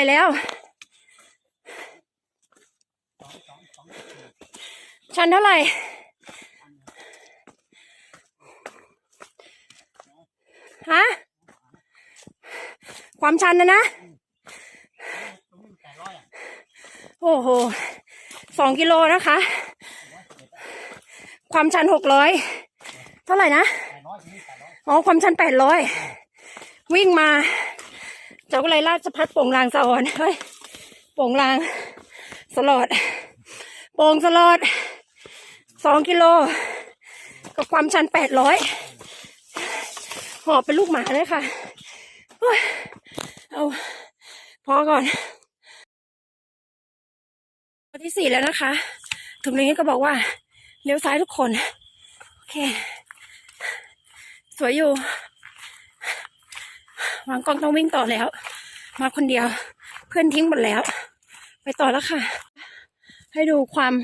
ไหร่แล้ว ชันเท่าไหร่ ฮะ ความชันนะนะ โอ้โห สองกิโลนะคะ ความชันหกร้อย เท่าไหร่นะ อ๋อ ความชันแปดร้อย วิ่งมา จากวิไลราชพัฒโป่งลางสะออนเฮ้ยโป่งลางสลอดโป่งสลอดสองกิโลกับความชันแปดร้อยหอบเป็นลูกหมาเลยค่ะโอ้ยเอาพอก่อนวันที่สี่แล้วนะคะ ถึงนี้ก็บอกว่าเลี้ยวซ้ายทุกคน โอเค สวยอยู่ วางกล้องต้องวิ่งต่อแล้ว มาคนเดียว เพื่อนทิ้งหมดแล้ว ไปต่อแล้วค่ะ ให้ดูความ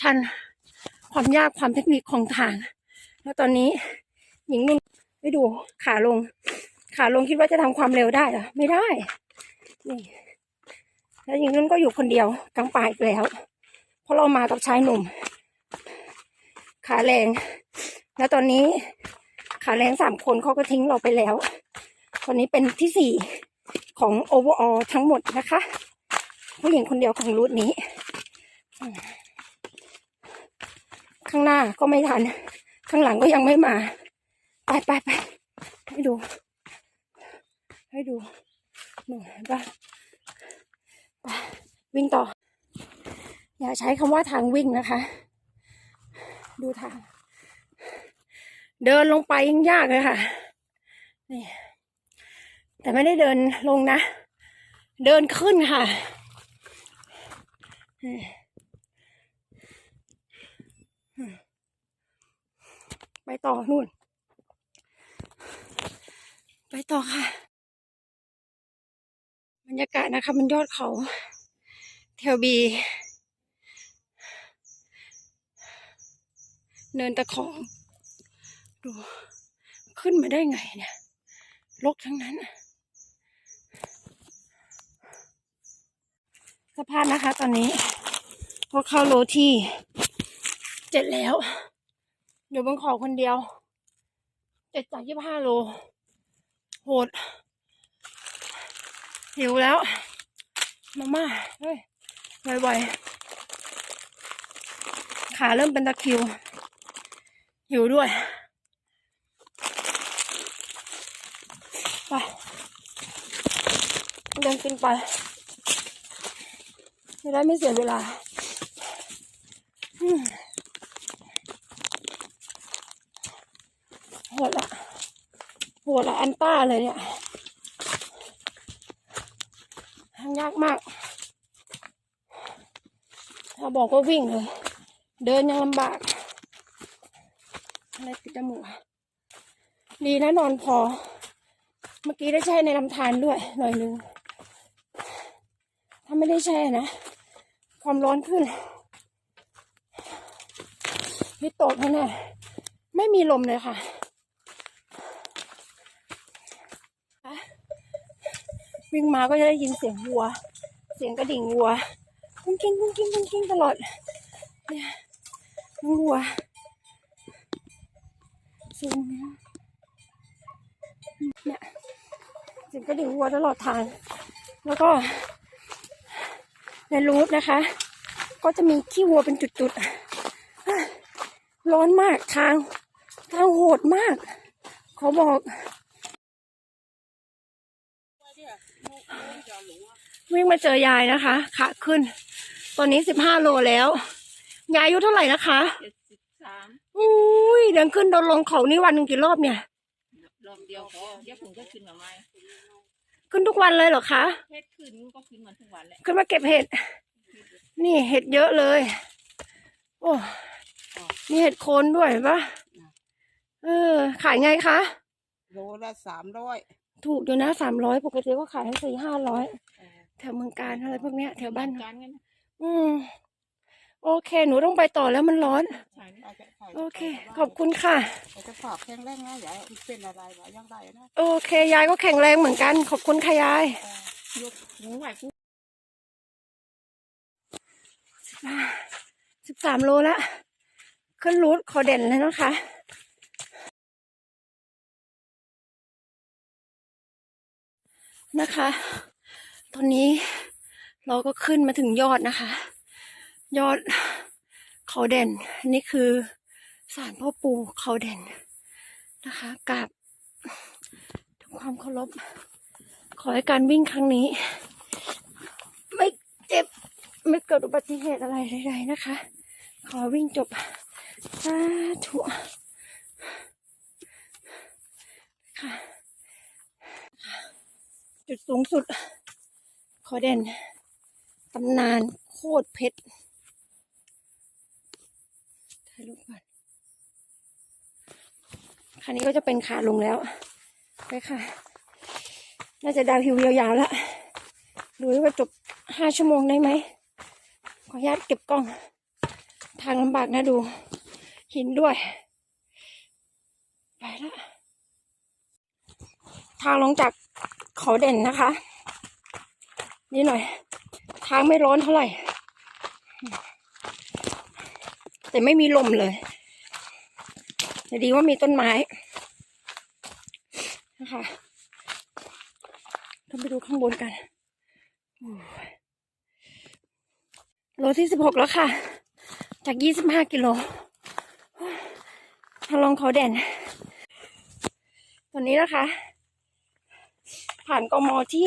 ชัน ความยากความเทคนิคของทาง แล้วตอนนี้หญิงนุ่นไปดูขาลง ขาลงคิดว่าจะทำความเร็วได้หรอไม่ได้ นี่ แล้วหญิงนุ่นก็อยู่คนเดียวกลางป่าอีกแล้ว เพราะเรามากับชายหนุ่ม ขาแรง แล้วตอนนี้ขาแรงสามคนเขาก็ทิ้งเราไปแล้ว ตอนนี้เป็นที่สี่ของโอเวอร์ออทั้งหมดนะคะ ผู้หญิงคนเดียวของรูทนี้ ข้างหน้าก็ไม่ทัน ข้างหลังก็ยังไม่มา ไปไปไปให้ดู ให้ดูหนูเห็นปะไปวิ่งต่อ อย่าใช้คำว่าทางวิ่งนะคะ ดูทาง เดินลงไปยังยากเลยค่ะนี่ แต่ไม่ได้เดินลงนะ เดินขึ้นค่ะ ไปต่อนู่น ไปต่อค่ะ บรรยากาศนะคะมันยอดเขาเทลบี เนินตะของ ดู ขึ้นมาได้ไงเนี่ยลกทั้งนั้น สภาพนะคะตอนนี้พอเข้าโลที่เจ็ดแล้วอยู่บนเขาคนเดียวเจ็ดจากยี่ห้าโล โหด หิวแล้ว มาม่าเฮ้ยบ่อยๆขาเริ่มเป็นตะคิว หิวด้วยไปเดินขึ้นไป จะได้ไม่เสียเวลาโหดละโหดละอันต้าเลยเนี่ยทางยากมาก ถ้าบอกว่าวิ่งเลย เดินยังลำบากอะไรปิดจมูกดีนะนอนพอ เมื่อกี้ได้แช่ในลำธารด้วยหน่อยนึง ถ้าไม่ได้แช่นะ ความร้อนขึ้นพิโตกแน่ๆไม่มีลมเลยค่ะ วิ่งมาก็จะได้ยินเสียงวัว เสียงกระดิ่งวัวกุ้งกิ้งกุ้งกิ้งกุ้งกิ้งตลอดเนี่ยน้องวัวเสียงเนี้ยเนี่ยเสียงกระดิ่งวัวตลอดทาง แล้วก็ ในรูทนะคะ ก็จะมีขี้วัวเป็นจุดๆอะร้อนมากทาง ทางโหดมากเขาบอก วิ่งมาเจอยายนะคะขาขึ้น ตอนนี้สิบห้าโลแล้ว ยายอายุเท่าไหร่นะคะเจ็ดสิบสามอุ้ยเดินขึ้นเดินลงเขานี่วันหนึ่งกี่รอบเนี่ยรอบเดียวพอเดี๋ยวผมก็ขึ้นมาใหม่ ขึ้นทุกวันเลยเหรอคะเพชรขึ้นก็ขึ้นมาทุกวันแหละขึ้นมาเก็บเห็ด นี่เห็ดเยอะเลย โอ้มีเห็ดโคนด้วยเห็นปะเออ ขายไงคะโลละสามร้อยถูกอยู่นะสามร้อยปกติก็ขายทั้งสี่ห้าร้อยแถวเมืองการอะไรพวกเนี้ยแถวบ้านการกันอืม โอเค หนูต้องไปต่อแล้วมันร้อนใช่โอเค ขอบคุณค่ะเราจะฝากแข็งแรงนะอย่าให้เป็นอะไรวะยังได้นะ โอเค ยายก็แข็งแรงเหมือนกัน ขอบคุณค่ะยายเออยกหนูไหวผู้สิบสามโลละขึ้นรูทขอเด่นเลยนะคะนะคะ ตอนนี้เราก็ขึ้นมาถึงยอดนะคะ ยอดเขาเด่น อันนี้คือศาลพ่อปู่เขาเด่นนะคะกับทุกความเคารพ ขอให้การวิ่งครั้งนี้ ไม่เจ็บ ไม่เกิดอุบัติเหตุอะไรใดๆนะคะ ขอวิ่งจบสาธุค่ะ จุดสูงสุด ขอเด่น ตำนานโคตรเพชร ถ่ายรูปก่อนคันนี้ก็จะเป็นขาลงแล้วไปค่ะ น่าจะดาวฮิวยาวๆแล้วดูว่าจบห้าชั่วโมงได้ไหม ขออนุญาตเก็บกล้อง ทางลำบากนะดู หินด้วย ไปละทางลงจากเขาเด่นนะคะ นี่หน่อย ทางไม่ร้อนเท่าไหร่ แต่ไม่มีลมเลยแต่ดีว่ามีต้นไม้นะคะเราไปดูข้างบนกันโลที่สิบหกแล้วค่ะ จากยี่สิบห้ากิโลทางลงเขาเด่นตอนนี้นะคะ ผ่านกมที่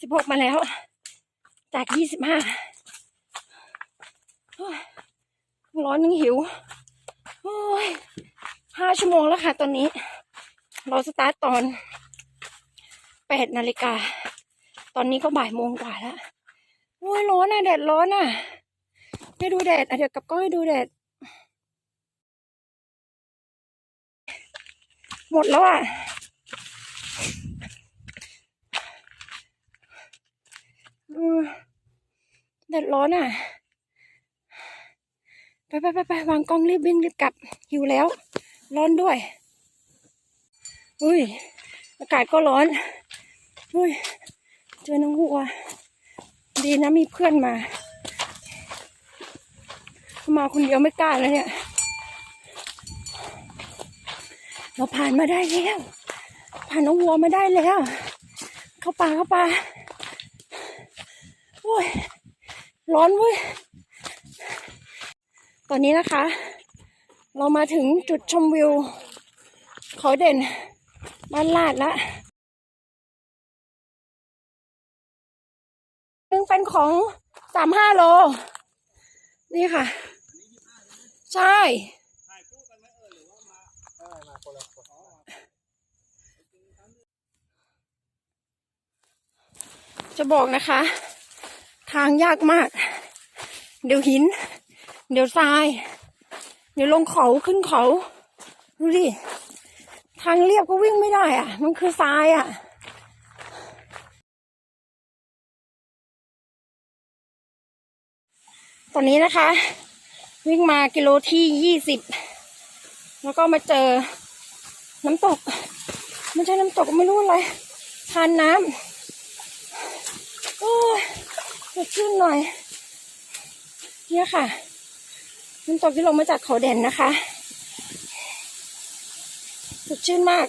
สิบหกมาแล้ว จากยี่สิบห้า ร้อนยังหิวห้าชั่วโมงแล้วค่ะ ตอนนี้ เราสตาร์ตตอนแปดนาฬิกา ตอนนี้ก็บ่ายโมงกว่าแล้วโอ้ยร้อนอะ แดดร้อนอะไม่ดูแดดอะเดี๋ยวกลับก้องให้ดูแดด หมดแล้วอะ แดดร้อนอะ ไปไปไปไปวางกล้องรีบวิ่งรีบกลับ หิวแล้ว ร้อนด้วย อุ้ย อากาศก็ร้อน อุ้ย เจอน้องวัว ดีนะมีเพื่อนมา มาคนเดียวไม่กล้าแล้วเนี่ย เราผ่านมาได้แล้ว ผ่านน้องวัวมาได้แล้ว เข้าป่าเข้าป่าโอ้ย ร้อนเว้ย อนนี้นะคะ เรามาถึงจุดชมวิว เขาเด่นบ้านลาดแล้วซึ่งเป็นของสามห้าโล นี่ค่ะ ใช่จะบอกนะคะ ทางยากมาก เดี๋ยวหิน เดี๋ยวทราย เดี๋ยวลงเขาขึ้นเขา ดูดิ ทางเรียบก็วิ่งไม่ได้อะ มันคือทรายอะตอนนี้นะคะ วิ่งมากิโลที่ยี่สิบแล้วก็มาเจอน้ำตกไม่ใช่น้ำตกไม่รู้อะไรทานน้ำโอ้ยสดชื่นหน่อย เนี่ยค่ะ น้ำตกที่ลงมาจากเขาเด่นนะคะ สดชื่นมาก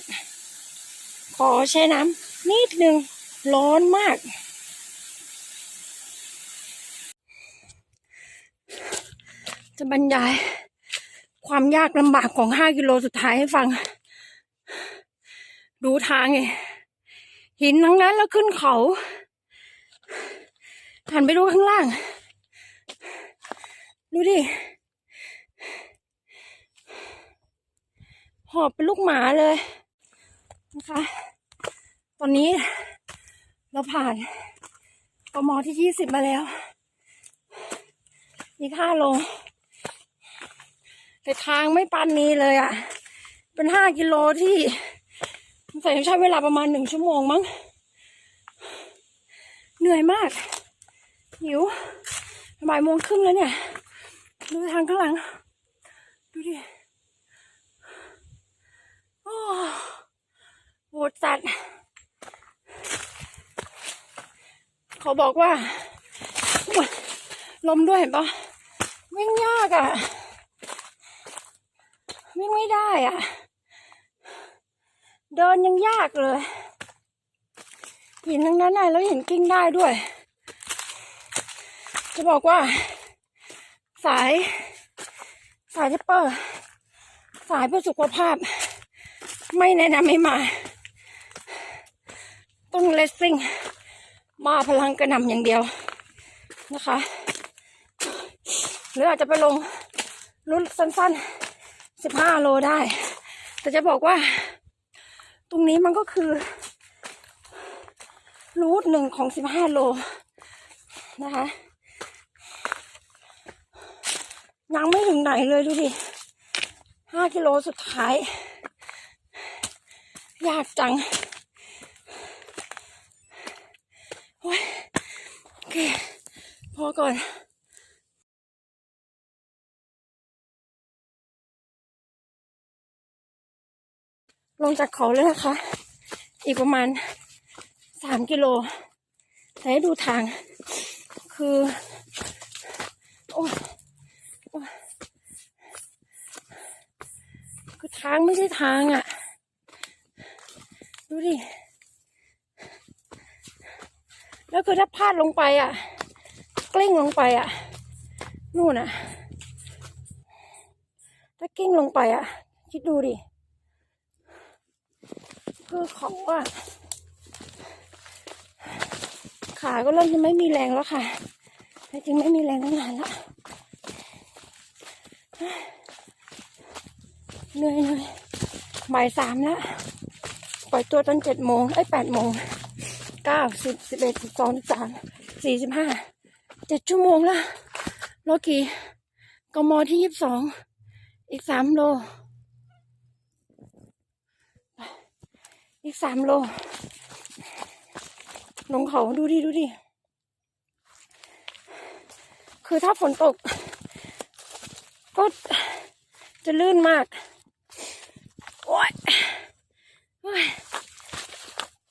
ขอแช่น้ำนิดนึง ร้อนมาก จะบรรยายความยากลำบากของห้ากิโลสุดท้ายให้ฟัง ดูทางไง หินทั้งนั้นแล้วขึ้นเขาหันไปดูข้างล่าง ดูดิ หอบเป็นลูกหมาเลยนะคะ ตอนนี้เราผ่านกมที่ยี่สิบมาแล้วอีกห้าโลแต่ทางไม่ปานนี้เลยอะ่ะ เป็นห้ากิโลที่ใส่ใช้เวลาประมาณหนึ่งชั่วโมงมั้ง เหนื่อยมาก หิวบ่ายโมงครึ่งแล้วเนี่ย ดูทางข้างหลัง ดูดิ โอ้โหดจัดบอกว่า ลมด้วยเห็นปะวิ่งยากอะ่ะ วิ่งไม่ได้อะ่ะ เดินยังยากเลยหินทั้งนั้นน่ะแล้วหินกิ้งได้ด้วย จะบอกว่า สาย สายทิปเปอร์ สายเพื่อสุขภาพ ไม่แนะนำให้มา ต้องเลสซิ่ง มาพลังกระหน่ำอย่างเดียวนะคะ หรืออาจจะไปลงรุ่นสั้นๆ15โลได้ แต่จะบอกว่า ตรงนี้มันก็คือ รูทหนึ่งของ15โลนะคะ ยังไม่ถึงไหนเลยดูดิ5กิโลสุดท้าย ยากจังโอ้ยโอเคพอก่อนลงจากเขาเลยนะคะ อีกประมาณสามกิโล แต่ให้ดูทาง คือ โอ้โอ้ยคือทางไม่ใช่ทางอะ่ะ ดูดิ แล้วคือถ้าพลาดลงไปอะ กลิ้งลงไปอะ นู่นอะ ถ้ากลิ้งลงไปอะ คิดดูดิ คือเขาอะ ขาก็เริ่มจะไม่มีแรงแล้วค่ะแต่จริงไม่มีแรงตั้งนานละเหนื่อยเหนื่อยบ่ายสามแล้ว ล่อยตัวตอนเจ็ดโมงไอ้แปดโมงเก้าสิบสิบเอ็ดสิบสองสิบสามสี่สิบห้าเจ็ดชั่วโมงละโลกี่กมที่ยี่สิบสองอีกสามโล อีกสามโล ลงเขาดูดิดูดิคือถ้าฝนตก ก็จะลื่นมาก โอ๊ยโอ๊ย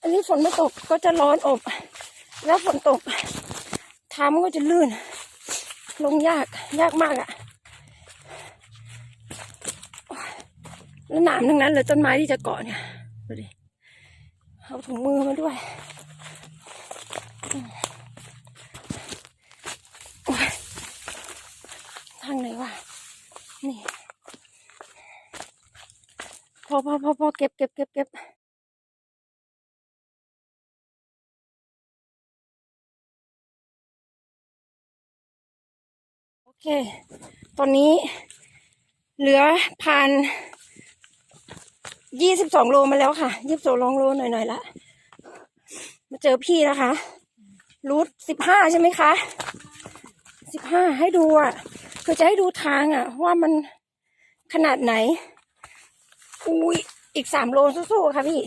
อันนี้ฝนไม่ตกก็จะร้อนอบ แล้วฝนตกทางมันก็จะลื่น ลงยากยากมากอะ่ะแล้วหนามทั้งนั้นเลยต้นไม้ที่จะเกาะเนี่ยดูดิเอาถุงมือมาด้วยอืมโอ๊ยทางไหนวะนี่พอพอพอพอเก็บเก็บเก็บเก็บ เค ตอนนี้เหลือพันยี่สิบสองโลมาแล้วค่ะยี่สิบสองโลหน่อยๆละ มาเจอพี่นะคะรูทสิบห้าใช่ไหมคะสิบห้าให้ดูอะคือจะให้ดูทางอะ ว่ามันขนาดไหน อุ้ยอีกสามโลสู้ๆค่ะพี่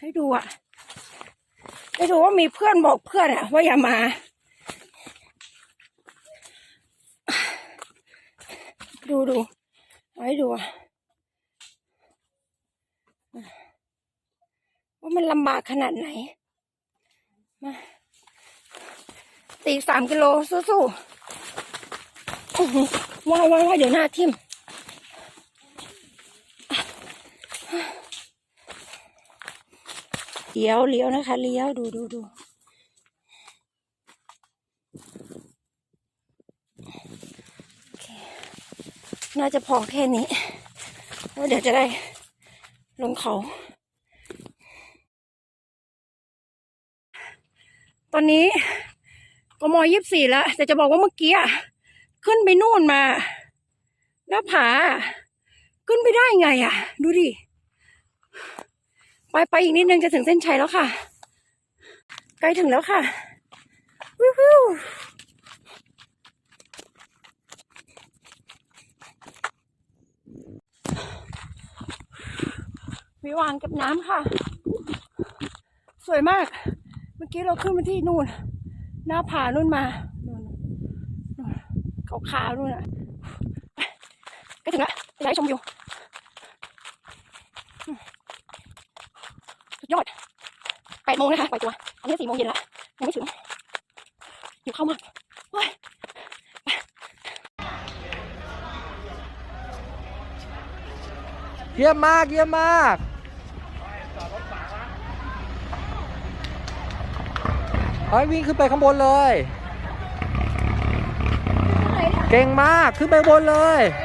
ให้ดูอะ ให้ดูว่ามีเพื่อนบอกเพื่อนอะ ว่าอย่ามา ดูดูเอาให้ดูอะว่ามันลำบากขนาดไหน มา ตีสามกิโลสู้ๆว้ายว้าวเดี๋ยวหน้าทิ่มเลี้ยวเลี้ยวนะคะ เลี้ยวดูดูดู โอเค น่าจะพอแค่นี้แล้วเดี๋ยวจะได้ลงเขา ตอนนี้กมยี่สิบสี่แล้วแต่จะบอกว่าเมื่อกี้ขึ้นไปนู่นมาหน้าผา ขึ้นไปได้ไงอะ ดูดิ ไปไปอีกนิดนึงจะถึงเส้นชัยแล้วค่ะ ใกล้ถึงแล้วค่ะวิว วิวมีวางเก็บน้ำค่ะ สวยมาก เมื่อกี้เราขึ้นมาที่นู่น หน้าผานู่นมานู่นนู่นเขาขาวๆนู่นอะไปใกล้ถึงแล้วจะย้ายชมวิวอืมสุดยอดแปดโมงนะคะปล่อยตัว อันนี้สี่โมงเย็นละยังไม่ถึง อยู่เข้ามาโอ้ยเยี่ยมมาก เยี่ยมมาก ฮ้ยวิ่งขึ้นไปข้างบนเลย เก่งมากขึ้นไปบนเลยเ